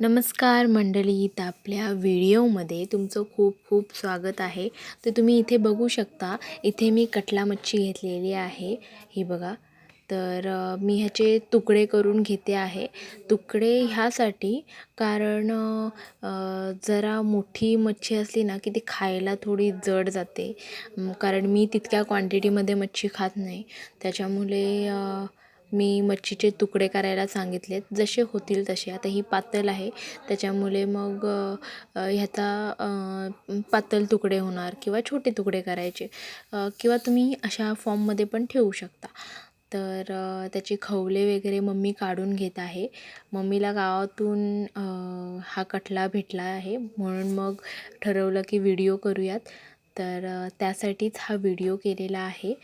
नमस्कार मंडळी तर आपल्या व्हिडिओमध्ये तुमचं खूप खूप स्वागत आहे. तर तुम्ही इथे बघू शकता इथे मी कटला मच्छी घेतलेली आहे. ही बघा तर मी ह्याचे तुकडे करून घेते आहे. तुकडे ह्यासाठी कारण जरा मोठी मच्छी असली ना की ती खायला थोडी जड जाते. कारण मी तितक्या क्वांटिटीमध्ये मच्छी खात नाही. त्याच्यामुळे मी मच्छीचे तुकडे करायला सांगितलेत. जसे होतील तसे. आता ही पातळ आहे. त्याच्यामुळे मग ह्याचा पातल पातळ तुकडे होणार किंवा छोटे तुकडे करायचे. किंवा तुम्ही अशा फॉर्ममध्ये पण ठेवू शकता. तर त्याचे खवले वगैरे मम्मी काढून घेत आहे. मम्मीला गावातून हा कटला भेटला आहे. म्हणून मग ठरवलं की व्हिडिओ करूयात. तर त्यासाठीच हा व्हिडिओ केलेला आहे.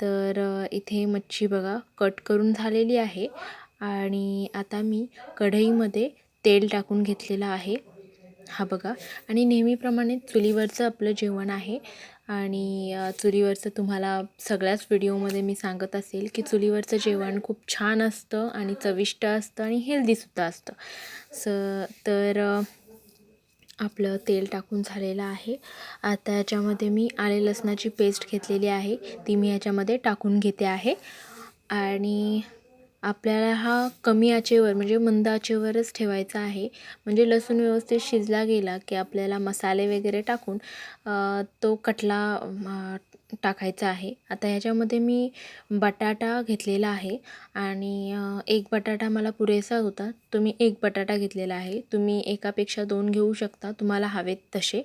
तर इथे मच्छी बघा कट करून झालेली आहे आणि आता मी कढईमध्ये तेल टाकून घेतलेलं आहे. हा बघा. आणि नेहमीप्रमाणे चुलीवरचं आपलं जेवण आहे आणि चुलीवरचं तुम्हाला सगळ्याच व्हिडिओमध्ये मी सांगत असेल की चुलीवरचं जेवण खूप छान असतं आणि चविष्ट असतं आणि हेल्दीसुद्धा असतं. स तर आपलं तेल टाकून झालेलं आहे. आता याच्यामध्ये मी आले लसणाची पेस्ट घेतलेली आहे. ती मी याच्यामध्ये टाकून घेते आहे. आणि आपल्याला हा कमी आचेवर म्हणजे मंद आचेवरच ठेवायचा आहे. म्हणजे लसूण व्यवस्थित शिजला गेला की आपल्याला मसाले वगैरे टाकून तो कटला टाकायचा आहे. आता ह्याच्यामध्ये मी बटाटा घेतलेला आहे आणि एक बटाटा मला पुरेसा होता. तुम्ही एक बटाटा घेतलेला आहे. तुम्ही एकापेक्षा दोन घेऊ शकता तुम्हाला हवेत तसे.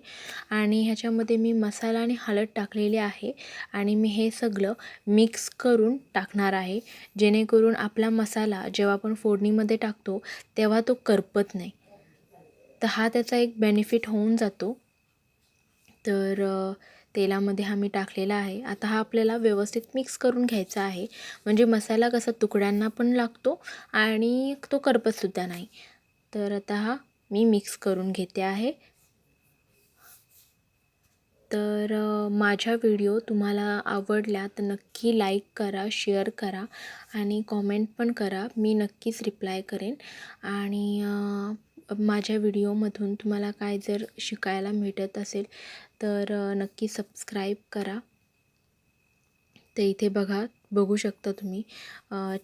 आणि ह्याच्यामध्ये मी मसाला आणि हळद टाकलेली आहे आणि मी हे सगळं मिक्स करून टाकणार आहे. जेणेकरून आपलं मसाला जेव्हा आपण फोडणीमध्ये टाकतो तेव्हा तो करपत नाही. तर हा त्याचा एक बेनिफिट होऊन जातो. तर तेलामध्ये हा मी टाकलेला आहे. आता हा आपल्याला व्यवस्थित मिक्स करून घ्यायचा आहे. म्हणजे मसाला कसा तुकड्यांना पण लागतो आणि तो करपतसुद्धा नाही. तर आता हा मी मिक्स करून घेते आहे. तर माझ्या व्हिडिओ तुम्हाला आवडल्या तर नक्की लाईक करा शेअर करा आणि कॉमेंट पण करा. मी नक्कीच रिप्लाय करेन. आणि माझ्या व्हिडिओमधून तुम्हाला काय जर शिकायला भेटत असेल तर नक्की सबस्क्राईब करा. तर इथे बघा बघू शकता तुम्ही.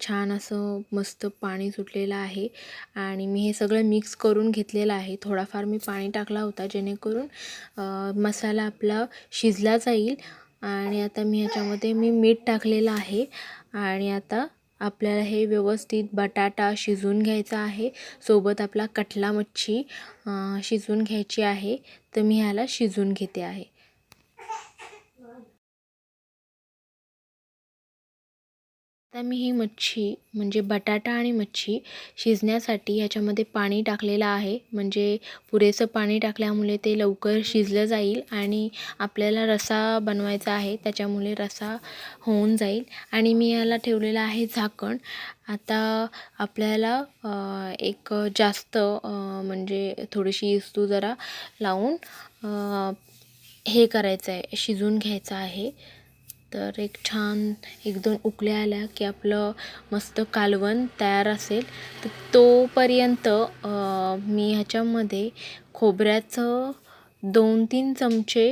छान असं मस्त पाणी सुटलेलं आहे आणि मी हे सगळं मिक्स करून घेतलेलं आहे. थोडाफार मी पाणी टाकला होता जेणेकरून मसाला आपला शिजला जाईल आणि आता मी ह्याच्यामध्ये मी मीठ टाकलेलं आहे आणि आता आपल्याला हे व्यवस्थित बटाटा शिजवून घ्यायचा आहे. सोबत आपला कटला मच्छी शिजवून घ्यायची आहे. तर मी ह्याला शिजवून घेते आहे. आता मी ही मच्छी म्हणजे बटाटा आणि मच्छी शिजण्यासाठी ह्याच्यामध्ये पाणी टाकलेलं आहे. म्हणजे पुरेसं पाणी टाकल्यामुळे ते लवकर शिजलं जाईल आणि आपल्याला रसा बनवायचा आहे त्याच्यामुळे रसा होऊन जाईल. आणि मी याला ठेवलेलं आहे झाकण. आता आपल्याला एक जास्त म्हणजे थोडीशी इस्तू जरा लावून हे करायचं आहे शिजून घ्यायचं आहे. तर एक छान एक दोन उकळ्या आल्या की आपलं मस्त कालवण तयार असेल. तर तोपर्यंत मी ह्याच्यामध्ये खोबऱ्याचं दोन तीन चमचे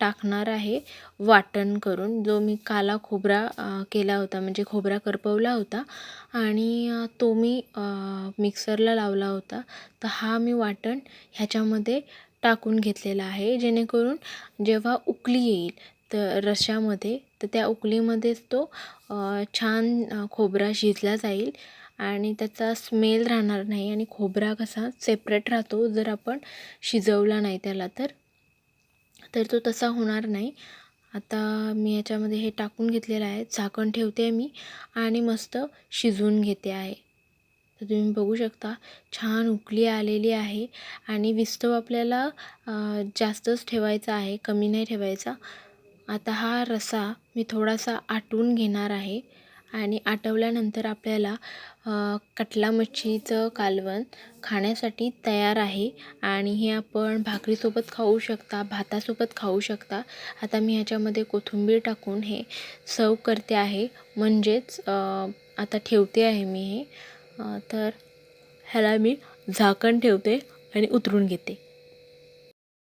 टाकणार आहे वाटण करून जो मी काला खोबरा केला होता म्हणजे खोबरा करपवला होता आणि तो मी मिक्सरला लावला होता. तर हा मी वाटण ह्याच्यामध्ये टाकून घेतलेला आहे जेणेकरून जेव्हा उकली येईल तर रश्श्यामध्ये तर त्या उकळीमध्येच तो छान खोबरा शिजला जाईल आणि त्याचा स्मेल राहणार नाही आणि खोबरा कसा सेपरेट राहतो जर आपण शिजवला नाही त्याला तर तर तो तसा होणार नाही. आता मी याच्यामध्ये हे टाकून घेतलेलं आहे झाकण ठेवते मी आणि मस्त शिजवून घेते आहे. तर तुम्ही बघू शकता छान उकळी आलेली आहे आणि विस्तव आपल्याला जास्तच ठेवायचा आहे कमी नाही ठेवायचा. आता हा रसा मी थोडासा आटवून घेणार आहे आणि आटवल्यानंतर आपल्याला कटला मच्छीचं कालवण खाण्यासाठी तयार आहे आणि हे आपण भाकरीसोबत खाऊ शकता भातासोबत खाऊ शकता. आता मी ह्याच्यामध्ये कोथिंबीर टाकून हे सर्व करते आहे. म्हणजेच आता ठेवते आहे मी हे. तर ह्याला मी झाकण ठेवते आणि उतरून घेते.